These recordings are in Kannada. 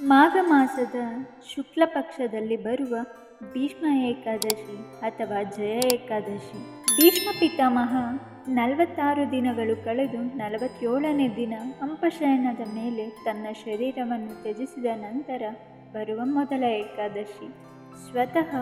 ಮಾಘ ಮಾಸದ ಶುಕ್ಲ ಪಕ್ಷದಲ್ಲಿ ಬರುವ ಭೀಷ್ಮ ಏಕಾದಶಿ ಅಥವಾ ಜಯ ಏಕಾದಶಿ. ಭೀಷ್ಮ ಪಿತಾಮಹ ನಲವತ್ತಾರು ದಿನಗಳು ಕಳೆದು ನಲವತ್ತೇಳನೇ ದಿನ ಅಂಪಶಯನದ ಮೇಲೆ ತನ್ನ ಶರೀರವನ್ನು ತ್ಯಜಿಸಿದ ನಂತರ ಬರುವ ಮೊದಲ ಏಕಾದಶಿ. ಸ್ವತಃ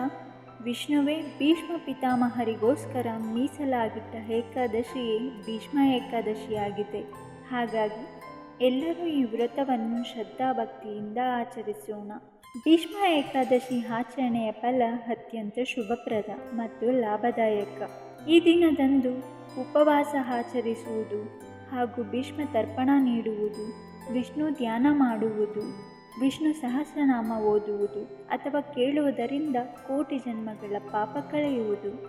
ವಿಷ್ಣುವೇ ಭೀಷ್ಮ ಪಿತಾಮಹರಿಗೋಸ್ಕರ ಮೀಸಲಾಗಿಟ್ಟ ಏಕಾದಶಿಯೇ ಭೀಷ್ಮ ಏಕಾದಶಿಯಾಗಿದೆ. ಹಾಗಾಗಿ ಎಲ್ಲರೂ ಈ ವ್ರತವನ್ನು ಶ್ರದ್ಧಾಭಕ್ತಿಯಿಂದ ಆಚರಿಸೋಣ. ಭೀಷ್ಮ ಏಕಾದಶಿ ಆಚರಣೆಯ ಫಲ ಅತ್ಯಂತ ಶುಭಪ್ರದ ಮತ್ತು ಲಾಭದಾಯಕ. ಈ ದಿನದಂದು ಉಪವಾಸ ಆಚರಿಸುವುದು ಹಾಗೂ ಭೀಷ್ಮ ತರ್ಪಣ ನೀಡುವುದು, ವಿಷ್ಣು ಧ್ಯಾನ ಮಾಡುವುದು, ವಿಷ್ಣು ಸಹಸ್ರನಾಮ ಓದುವುದು ಅಥವಾ ಕೇಳುವುದರಿಂದ ಕೋಟಿ ಜನ್ಮಗಳ ಪಾಪ ಕಳೆಯುವುದು.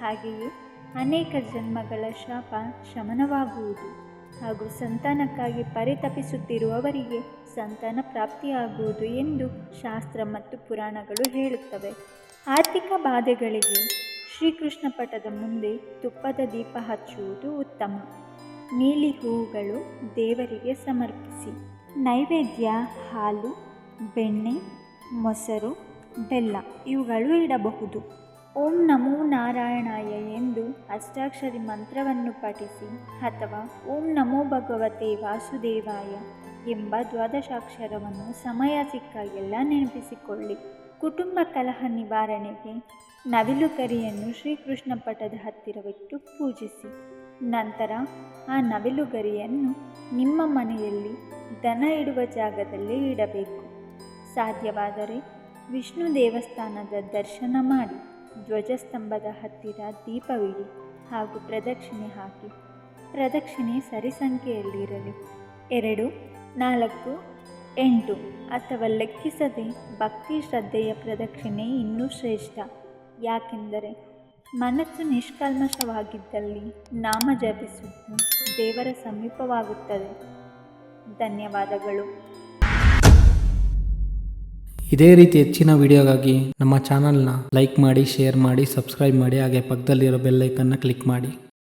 ಹಾಗೆಯೇ ಅನೇಕ ಜನ್ಮಗಳ ಶಾಪ ಶಮನವಾಗುವುದು. ಹಾಗೂ ಸಂತಾನಕ್ಕಾಗಿ ಪರಿತಪಿಸುತ್ತಿರುವವರಿಗೆ ಸಂತಾನ ಪ್ರಾಪ್ತಿಯಾಗುವುದು ಎಂದು ಶಾಸ್ತ್ರ ಮತ್ತು ಪುರಾಣಗಳು ಹೇಳುತ್ತವೆ. ಆರ್ಥಿಕ ಬಾಧೆಗಳಿಗೆ ಶ್ರೀಕೃಷ್ಣ ಪಟದ ಮುಂದೆ ತುಪ್ಪದ ದೀಪ ಹಚ್ಚುವುದು ಉತ್ತಮ. ನೀಲಿ ಹೂವುಗಳು ದೇವರಿಗೆ ಸಮರ್ಪಿಸಿ. ನೈವೇದ್ಯ, ಹಾಲು, ಬೆಣ್ಣೆ, ಮೊಸರು, ಬೆಲ್ಲ ಇವುಗಳು ಇಡಬಹುದು. ಓಂ ನಮೋ ನಾರಾಯಣಾಯ ಎಂದು ಅಷ್ಟಾಕ್ಷರಿ ಮಂತ್ರವನ್ನು ಪಠಿಸಿ ಅಥವಾ ಓಂ ನಮೋ ಭಗವತೆ ವಾಸುದೇವಾಯ ಎಂಬ ದ್ವಾದಶಾಕ್ಷರವನ್ನು ಸಮಯ ಸಿಕ್ಕಾಗೆಲ್ಲ ನೆನಪಿಸಿಕೊಳ್ಳಿ. ಕುಟುಂಬ ಕಲಹ ನಿವಾರಣೆಗೆ ನವಿಲು ಗರಿಯನ್ನು ಶ್ರೀಕೃಷ್ಣ ಪಟದ ಹತ್ತಿರವಿಟ್ಟು ಪೂಜಿಸಿ. ನಂತರ ಆ ನವಿಲು ಗರಿಯನ್ನು ನಿಮ್ಮ ಮನೆಯಲ್ಲಿ ದನ ಇಡುವ ಜಾಗದಲ್ಲಿ ಇಡಬೇಕು. ಸಾಧ್ಯವಾದರೆ ವಿಷ್ಣು ದೇವಸ್ಥಾನದ ದರ್ಶನ ಮಾಡಿ. ಧ್ವಜಸ್ತಂಭದ ಹತ್ತಿರ ದೀಪವಿಡಿ ಹಾಗೂ ಪ್ರದಕ್ಷಿಣೆ ಹಾಕಿ. ಪ್ರದಕ್ಷಿಣೆ ಸರಿ ಸಂಖ್ಯೆಯಲ್ಲಿರಲಿ ಎರಡು, ನಾಲ್ಕು, ಎಂಟು ಅಥವಾ ಲೆಕ್ಕಿಸದೆ ಭಕ್ತಿ ಶ್ರದ್ಧೆಯ ಪ್ರದಕ್ಷಿಣೆ ಇನ್ನೂ ಶ್ರೇಷ್ಠ. ಯಾಕೆಂದರೆ ಮನಸ್ಸು ನಿಷ್ಕಲ್ಮಶವಾಗಿದ್ದಲ್ಲಿ ನಾಮ ಜಪಿಸುವುದು ದೇವರ ಸಮೀಪವಾಗುತ್ತದೆ. ಧನ್ಯವಾದಗಳು. ಇದೇ ರೀತಿ ಹೆಚ್ಚಿನ ವಿಡಿಯೋಗಾಗಿ ನಮ್ಮ ಚಾನಲ್ನ ಲೈಕ್ ಮಾಡಿ, ಶೇರ್ ಮಾಡಿ, ಸಬ್ಸ್ಕ್ರೈಬ್ ಮಾಡಿ, ಹಾಗೆ ಪಕ್ಕದಲ್ಲಿರೋ ಬೆಲ್ಲೈಕನ್ನ ಕ್ಲಿಕ್ ಮಾಡಿ.